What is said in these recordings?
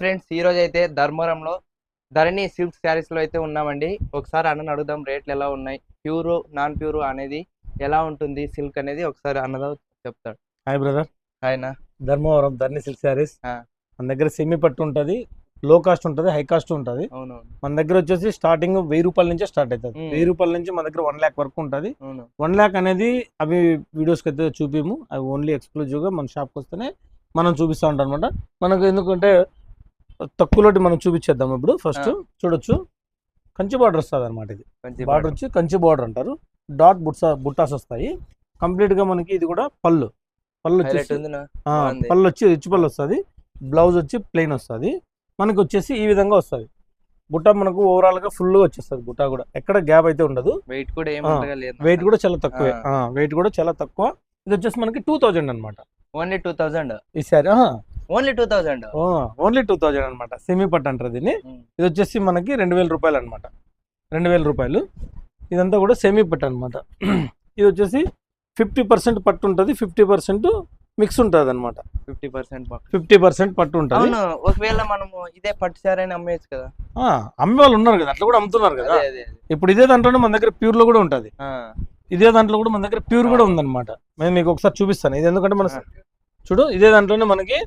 Friends ఈ రోజు అయితే ధర్మవరంలో ధరణి సిల్క్ శారీస్లో అయితే ఉన్నామండి. ఒకసారి అన్నని అడుగుదాం రేట్లు ఎలా ఉన్నాయి? ప్యూర్ నాన్ ప్యూర్ అనేది ఎలా ఉంటుంది సిల్క్ అనేది? ఒకసారి అన్నదా చెప్తాడు. హాయ్ బ్రదర్ ఆయన ధర్మవరం ధర్ని సిల్క్ శారీస్. మన దగ్గర సెమీ పట్టు ఉంటుంది లో కాస్ట్ ఉంటుంది హై కాస్ట్ ఉంటుంది. మన దగ్గర వచ్చేసి స్టార్టింగ్ వెయ్యి రూపాయల నుంచే స్టార్ట్ అవుతుంది. వెయ్యి రూపాయల నుంచి మన దగ్గర వన్ ల్యాక్ వరకు ఉంటుంది. వన్ ల్యాక్ అనేది అవి వీడియోస్కి అయితే చూపిము. అవి ఓన్లీ ఎక్స్క్లూజివ్గా మన షాప్కి వస్తేనే మనం చూపిస్తూ ఉంటాం అనమాట మనకు ఎందుకంటే తక్కువలోటి మనం చూపించేద్దాం ఇప్పుడు. ఫస్ట్. చూడొచ్చు. కంచి బార్డర్ వస్తుంది అనమాట ఇది. బార్డర్ వచ్చి కంచి బార్డర్ అంటారు. డాట్ బుట్సా బుట్టాస్ వస్తాయి. కంప్లీట్గా మనకి ఇది కూడా పళ్ళు. పళ్ళు వచ్చేసి. పళ్ళు వచ్చి రిచ్ పళ్ళు వస్తుంది. బ్లౌజ్ వచ్చి ప్లెయిన్ వస్తుంది. మనకి వచ్చేసి ఈ విధంగా వస్తుంది. బుట్ట మనకు ఓవరాల్గా ఫుల్గా వచ్చేస్తుంది బుట్ట కూడా. ఎక్కడ గ్యాప్ అయితే ఉండదు. వెయిట్ కూడా వెయిట్ కూడా చాలా తక్కువే. వెయిట్ కూడా చాలా తక్కువ. ఇది వచ్చేసి మనకి టూ థౌజండ్ అనమాట ఓన్లీ టూ థౌజండ్. ఈ sari only two thousand. Only two thousand అనమాట సెమీ పట్టు అంటారు దీన్ని. ఇది వచ్చేసి మనకి రెండు వేల రూపాయలు అనమాట రెండు వేల రూపాయలు. ఇదంతా కూడా సెమీ పట్టు అనమాట ఇది వచ్చేసి ఫిఫ్టీ పర్సెంట్ పట్టు ఉంటుంది. ఫిఫ్టీ పర్సెంట్ మిక్స్ ఉంటుంది అనమాట ఫిఫ్టీ పర్సెంట్ ఫిఫ్టీ పర్సెంట్ పట్టు ఉంటుంది. ఒకవేళ మనము ఇదే పట్టు సారీ అని అమ్మేయచ్చు కదా. అమ్మే వాళ్ళు ఉన్నారు కదా అట్లా కూడా అమ్ముతున్నారు కదా. ఇప్పుడు ఇదే దాంట్లోనే మన దగ్గర ప్యూర్లో కూడా ఉంటుంది. ఇదే దాంట్లో కూడా మన దగ్గర ప్యూర్ కూడా ఉందన్నమాట. నేను మీకు ఒకసారి చూపిస్తాను. ఇది ఎందుకంటే మన చూడు ఇదే దాంట్లోనే మనకి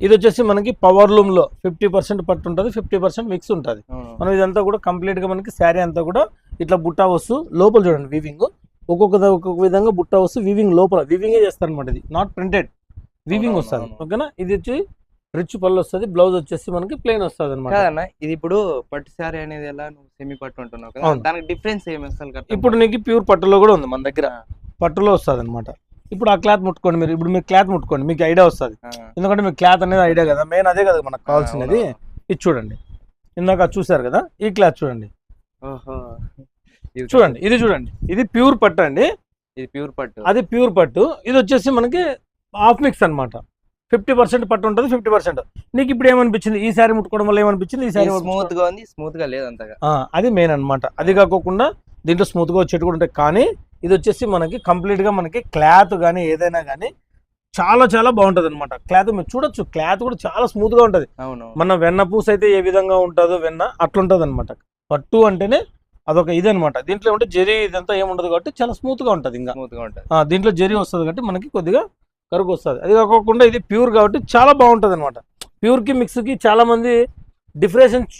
ఇది వచ్చేసి మనకి పవర్ లూమ్లో ఫిఫ్టీ పర్సెంట్ పట్టు ఉంటుంది ఫిఫ్టీ పర్సెంట్ మిక్స్ ఉంటుంది. మనం ఇదంతా కూడా కంప్లీట్గా మనకి శారీ అంతా కూడా ఇట్లా బుట్టా వస్తు లోపల చూడండి వీవింగ్ ఒక్కొక్క ఒక్కొక్క విధంగా బుట్టా వస్తు వీవింగ్ లోపల వీవింగే చేస్తారు అనమాట ఇది. నాట్ ప్రింటెడ్ వీవింగ్ వస్తుంది. ఓకేనా? ఇది వచ్చి రిచ్ పళ్ళు వస్తుంది బ్లౌజ్ వచ్చేసి మనకి ప్లెయిన్ వస్తుంది అనమాట ఇది ఇప్పుడు పట్టు సారీ అనేది ఎలా నువ్వు సెమీ పట్టు అంటున్నావు కదా అవును. దానికి డిఫరెన్స్ ఏమి ఇప్పుడు నీకు ప్యూర్ పట్టులో కూడా ఉంది మన దగ్గర. పట్టులో వస్తుంది అనమాట ఇప్పుడు ఆ క్లాత్ ముట్టుకోండి మీరు. ఇప్పుడు మీరు క్లాత్ ముట్టుకోండి. మీకు ఐడియా వస్తుంది. ఎందుకంటే మీకు క్లాత్ అనేది ఐడియా కదా. మెయిన్ అదే కదా మనకు కావాల్సినది ఇది చూడండి. ఇందాక అది చూసారు కదా? ఈ క్లాత్ చూడండి. చూడండి. ఇది చూడండి. ఇది ప్యూర్ పట్టు అండి. ఇది ప్యూర్ పట్టు. అది ప్యూర్ పట్టు. ఇది వచ్చేసి మనకి హాఫ్ మిక్స్ అన్నమాట. ఫిఫ్టీ పర్సెంట్ పట్టు ఉంటుంది ఫిఫ్టీ పర్సెంట్. నీకు ఇప్పుడు ఏమనిపించింది? ఈ సారీ ముట్టుకోవడం వల్ల ఏమనిపించింది? ఈ సారీ స్మూత్గా ఉంది. స్మూత్గా లేదు అంతగా. అది మెయిన్ అన్నమాట. అది కాకోకుండా దీంట్లో స్మూత్గా వచ్చేటి కూడా ఉంటాయి. కానీ ఇది వచ్చేసి మనకి కంప్లీట్గా మనకి క్లాత్ కానీ ఏదైనా కానీ చాలా చాలా బాగుంటది అనమాట క్లాత్ మీరు చూడొచ్చు క్లాత్ కూడా చాలా స్మూత్గా ఉంటది. అవును మన వెన్న పూస అయితే ఏ విధంగా ఉంటుందో వెన్న అట్లుంటది అనమాట పట్టు అంటేనే అదొక ఇది అనమాట దీంట్లో ఏమంటే జరీ ఇదంతా ఏముండదు కాబట్టి చాలా స్మూత్గా ఉంటది ఇంకా. దీంట్లో జరీ వస్తుంది కాబట్టి మనకి కొద్దిగా కరుకు వస్తుంది. అది కాకుండా ఇది ప్యూర్ కాబట్టి చాలా బాగుంటుంది అనమాట ప్యూర్కి మిక్స్కి చాలా మంది డిఫరెన్స్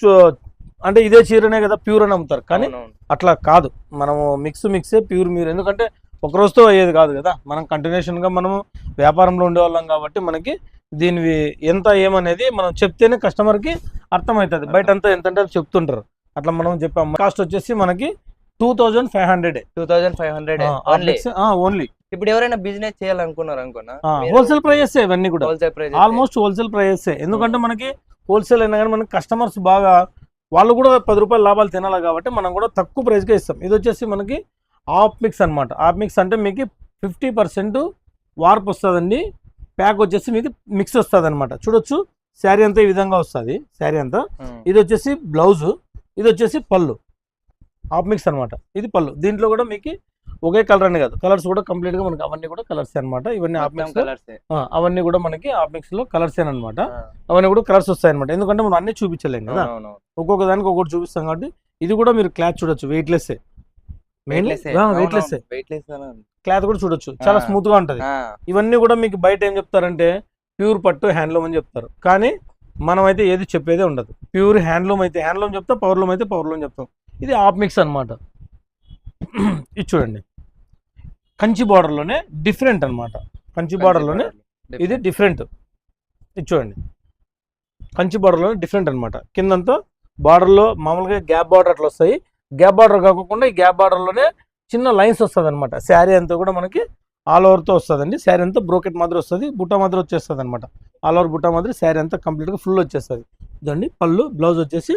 అంటే ఇదే చీరనే కదా ప్యూర్ అని అమ్ముతారు కానీ. అట్లా కాదు. మనము మిక్స్ మిక్సే ప్యూర్ మీరు. ఎందుకంటే ఒక రోజుతో అయ్యేది కాదు కదా. మనం కంటిన్యూషన్గా మనము వ్యాపారంలో ఉండేవాళ్ళం కాబట్టి మనకి దీని ఎంత ఏమనేది మనం చెప్తేనే కస్టమర్కి అర్థమవుతుంది. బయట అంతా ఎంత అంటే చెప్తుంటారు. అట్లా మనం చెప్పాం. కాస్ట్ వచ్చేసి మనకి two thousand five hundred two thousand five hundred only only ఇప్పుడు ఎవరైనా బిజినెస్ చేయాలనుకున్నారు అనుకున్నా? హోల్సేల్ ప్రైజెస్ ఇవన్నీ కూడా. Wholesale price almost wholesale prices ఎందుకంటే మనకి హోల్సేల్ అయినా కానీ మనకి కస్టమర్స్ బాగా వాళ్ళు కూడా పది రూపాయల లాభాలు తినాలి కాబట్టి మనం కూడా తక్కువ ప్రైస్కే ఇస్తాం. ఇది వచ్చేసి మనకి ఆఫ్ మిక్స్ అనమాట ఆఫ్ మిక్స్ అంటే మీకు ఫిఫ్టీ పర్సెంట్ వార్ప్ వస్తుందండి. ప్యాక్ వచ్చేసి మీకు మిక్స్ వస్తుంది అనమాట చూడొచ్చు శారీ అంతా ఈ విధంగా వస్తుంది. శారీ అంతా. ఇది వచ్చేసి బ్లౌజ్ ఇది వచ్చేసి పళ్ళు. హాఫ్ మిక్స్ అనమాట ఇది పళ్ళు. దీంట్లో కూడా మీకు ఒకే కలర్ అనే కాదు. కలర్స్ కూడా కంప్లీట్గా మనకి అవన్నీ కూడా కలర్స్ అన్నమాట. ఇవన్నీ హాఫ్ మిక్స్ కలర్స్ అవన్నీ కూడా మనకి హాఫ్ మిక్స్లో కలర్స్ అనమాట అవన్నీ కూడా కలర్స్ వస్తాయి అనమాట ఎందుకంటే మనం అన్ని చూపించలేం కదా. ఒక్కొక్క దానికి ఒక్కొక్కటి చూపిస్తాం కాబట్టి ఇది కూడా మీరు క్లాత్ చూడొచ్చు వెయిట్లెస్ వెయిట్లెస్ క్లాత్ కూడా చూడొచ్చు. చాలా. స్మూత్గా ఉంటది. ఇవన్నీ కూడా మీకు బయట ఏం చెప్తారంటే ప్యూర్ పట్టు హ్యాండ్లూమ్ అని చెప్తారు. కానీ మనం అయితే ఏది చెప్పేదే ఉండదు. ప్యూర్ హ్యాండ్లూమ్ అయితే హ్యాండ్లూమ్ చెప్తాం పవర్లూమ్ అయితే పవర్లూమ్ చెప్తాం. ఇది ఆఫ్ మిక్స్ అనమాట ఇది చూడండి. కంచి బార్డర్లోనే డిఫరెంట్ అన్నమాట. కంచి బార్డర్లోనే ఇది డిఫరెంట్ ఇది చూడండి. కంచి బార్డర్లో డిఫరెంట్ అనమాట కిందంతా బార్డర్లో మామూలుగా గ్యాప్ బార్డర్ అట్లా వస్తాయి. గ్యాప్ బార్డర్ కాకుండా ఈ గ్యాప్ బార్డర్లోనే చిన్న లైన్స్ వస్తుంది అనమాట శారీ అంతా కూడా మనకి ఆల్ ఓవర్తో వస్తుందండి. శారీ అంతా బ్రోకెట్ మాదిరి వస్తుంది. బుట్ట మాదిరి వచ్చేస్తుంది అనమాట ఆల్ ఓవర్ బుట్ట మాదిరి శారీ అంతా కంప్లీట్గా ఫుల్ వచ్చేస్తుంది. ఇదండి పళ్ళు బ్లౌజ్ వచ్చేసి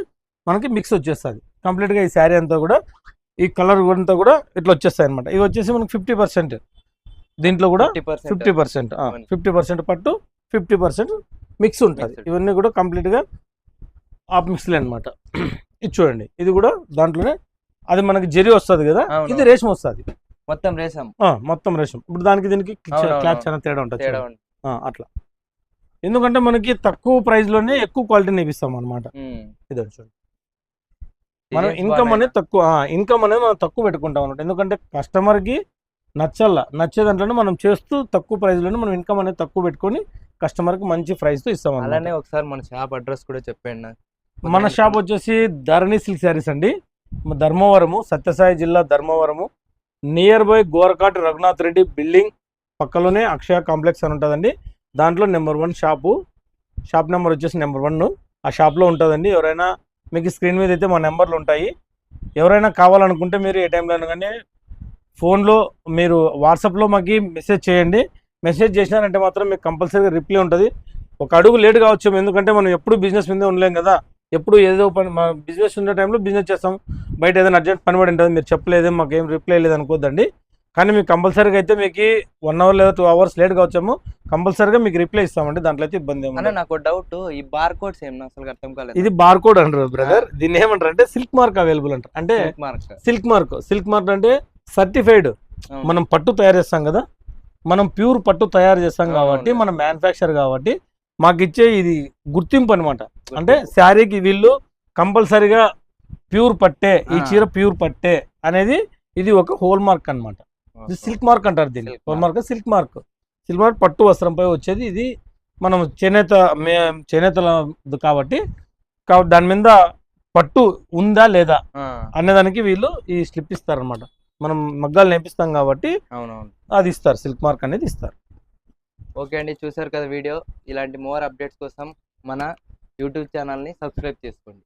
మనకి మిక్స్ వచ్చేస్తుంది. కంప్లీట్గా ఈ శారీ అంతా కూడా ఈ కలర్ అంతా కూడా ఇట్లా వచ్చేస్తాయి అనమాట ఇవి వచ్చేసి మనకి ఫిఫ్టీ పర్సెంట్ దీంట్లో కూడా ఫిఫ్టీ పర్సెంట్. ఫిఫ్టీ పర్సెంట్ పట్టు ఫిఫ్టీ పర్సెంట్ మిక్స్ ఉంటుంది. ఇవన్నీ కూడా కంప్లీట్గా ఆఫ్ మిక్స్లే అనమాట ఇది చూడండి. ఇది కూడా దాంట్లోనే అది మనకి జరి వస్తుంది కదా. ఇది రేషం వస్తుంది. మొత్తం రేసం మొత్తం రేషం. ఇప్పుడు దానికి దీనికి అవును. చాలా తేడా ఉంటుంది అట్లా. ఎందుకంటే మనకి తక్కువ ప్రైస్లోనే ఎక్కువ క్వాలిటీని ఇప్పిస్తాం అనమాట. ఇది చూడండి. మనం ఇన్కమ్. అనేది తక్కువ ఇన్కమ్ అనేది మనం తక్కువ పెట్టుకుంటాం అనమాట ఎందుకంటే కస్టమర్కి నచ్చల్లా నచ్చే దాంట్లోనే మనం చేస్తూ తక్కువ ప్రైస్లోనే మనం ఇన్కమ్ అనేది తక్కువ పెట్టుకొని కస్టమర్కి మంచి ప్రైస్తో ఇస్తాం అలానే ఒకసారి మన షాప్ అడ్రస్ కూడా చెప్పండి. మన షాప్ వచ్చేసి ధరణి సిల్క్ శారీస్ అండి. ధర్మవరము సత్యసాయి జిల్లా Dharmavaram. Near by Gorakati Raghunath Reddy building పక్కలోనే Akshaya complex అని ఉంటుందండి. దాంట్లో number one shop shop number వచ్చేసి నెంబర్ వన్ ఆ షాప్లో ఉంటుందండి. ఎవరైనా మీకు స్క్రీన్ మీద అయితే మా నెంబర్లు ఉంటాయి. ఎవరైనా కావాలనుకుంటే మీరు ఏ టైంలో కానీ ఫోన్లో మీరు వాట్సాప్లో మాకు మెసేజ్ చేయండి. మెసేజ్ చేసినారంటే మాత్రం మీకు కంపల్సరీగా రిప్లై ఉంటుంది. ఒక అడుగు లేట్ కావచ్చు ఎందుకంటే మనం ఎప్పుడు బిజినెస్ మీదే ఉండలేం కదా. ఎప్పుడు ఏదో పని మా బిజినెస్ ఉండే టైంలో బిజినెస్ చేస్తాం. బయట ఏదైనా అర్జెంట్ పని పడి ఉంటుంది మీరు చెప్పలేదు మాకు ఏం రిప్లై లేదు అనుకోద్దండి. కానీ మీకు కంపల్సరీగా అయితే మీకు వన్ అవర్ లేదా టూ అవర్స్ లేట్ కావచ్చాము కంపల్సరీగా మీకు రిప్లై ఇస్తామండి. దాంట్లో అయితే ఇబ్బంది ఏమి. నాకు డౌట్ ఈ బార్ కోడ్స్ ఏం అసలు అర్థం కాలేదు. ఇది బార్ కోడ్ అంటారు బ్రదర్ దీన్ని ఏమంటారు అంటే సిల్క్ మార్క్ అవైలబుల్ అంటారు. అంటే mark silk mark silk mark అంటే సర్టిఫైడ్ మనం పట్టు తయారు చేస్తాం కదా. మనం ప్యూర్ పట్టు తయారు చేస్తాం కాబట్టి. మనం మ్యానుఫ్యాక్చర్ కాబట్టి మాకు ఇచ్చే ఇది గుర్తింపు అనమాట అంటే శారీకి వీళ్ళు కంపల్సరీగా ప్యూర్ పట్టే ఈ. చీర ప్యూర్ పట్టే అనేది ఇది ఒక హోల్ మార్క్ అన్నమాట. ఇది సిల్క్ మార్క్ అంటారు దీన్ని. mark. Mark. Silk mark. Silk mark పట్టు వస్త్రంపై వచ్చేది. ఇది మనం చేనేత మే చేనేతల కాబట్టి కాబట్టి దాని మీద పట్టు ఉందా లేదా అనేదానికి వీళ్ళు ఈ స్లిప్ ఇస్తారనమాట మనం మగ్గాలు నేపిస్తాం కాబట్టి అవునవును. అది ఇస్తారు. సిల్క్ మార్క్ అనేది ఇస్తారు. ఓకే అండి. చూసారు కదా వీడియో. ఇలాంటి మోర్ అప్డేట్స్ కోసం మన యూట్యూబ్ ఛానల్ని సబ్స్క్రైబ్ చేసుకోండి.